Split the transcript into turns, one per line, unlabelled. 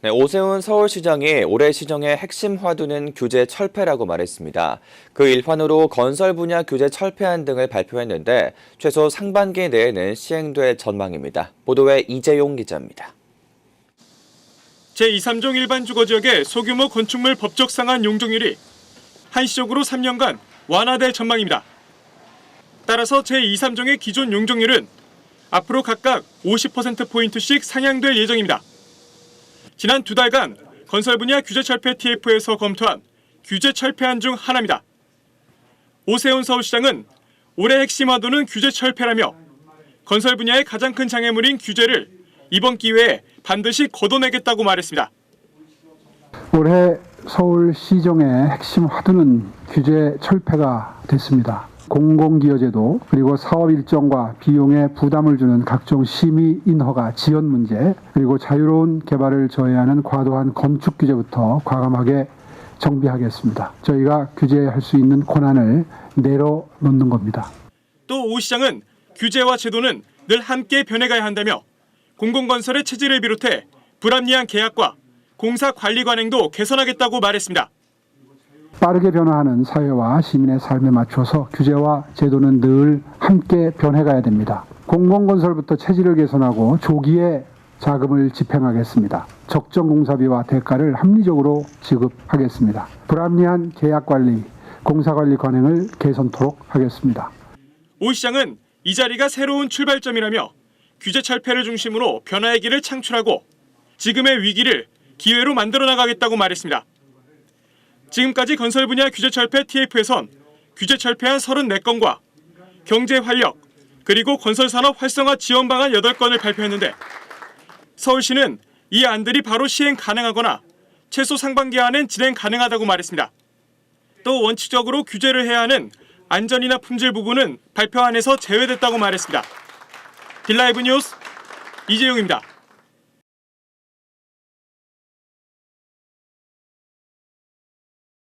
네, 오세훈 서울시장이 올해 시정의 핵심 화두는 규제 철폐라고 말했습니다. 그 일환으로 건설 분야 규제 철폐안 등을 발표했는데 최소 상반기 내에는 시행될 전망입니다. 보도에 이재용 기자입니다.
제2, 3종 일반 주거지역의 소규모 건축물 법적 상한 용적률이 한시적으로 3년간 완화될 전망입니다. 따라서 제2, 3종의 기존 용적률은 앞으로 각각 50%포인트씩 상향될 예정입니다. 지난 두 달간 건설 분야 규제 철폐 TF에서 검토한 규제 철폐안 중 하나입니다. 오세훈 서울시장은 올해 핵심 화두는 규제 철폐라며 건설 분야의 가장 큰 장애물인 규제를 이번 기회에 반드시 걷어내겠다고 말했습니다.
올해 서울 시정의 핵심 화두는 규제 철폐가 됐습니다. 공공기여제도 그리고 사업 일정과 비용에 부담을 주는 각종 심의 인허가 지연 문제 그리고 자유로운 개발을 저해하는 과도한 건축 규제부터 과감하게 정비하겠습니다. 저희가 규제할 수 있는 권한을 내려놓는 겁니다.
또 오 시장은 규제와 제도는 늘 함께 변해가야 한다며 공공건설의 체질을 비롯해 불합리한 계약과 공사 관리 관행도 개선하겠다고 말했습니다.
빠르게 변화하는 사회와 시민의 삶에 맞춰서 규제와 제도는 늘 함께 변해가야 됩니다. 공공건설부터 체질을 개선하고 조기에 자금을 집행하겠습니다. 적정 공사비와 대가를 합리적으로 지급하겠습니다. 불합리한 계약 관리, 공사 관리 관행을 개선토록 하겠습니다.
오 시장은 이 자리가 새로운 출발점이라며 규제 철폐를 중심으로 변화의 길을 창출하고 지금의 위기를 기회로 만들어 나가겠다고 말했습니다. 지금까지 건설 분야 규제 철폐 TF에선 규제 철폐안 34건과 경제 활력 그리고 건설 산업 활성화 지원 방안 8건을 발표했는데 서울시는 이 안들이 바로 시행 가능하거나 최소 상반기 안엔 진행 가능하다고 말했습니다. 또 원칙적으로 규제를 해야 하는 안전이나 품질 부분은 발표안에서 제외됐다고 말했습니다. 딜라이브 뉴스 이재용입니다.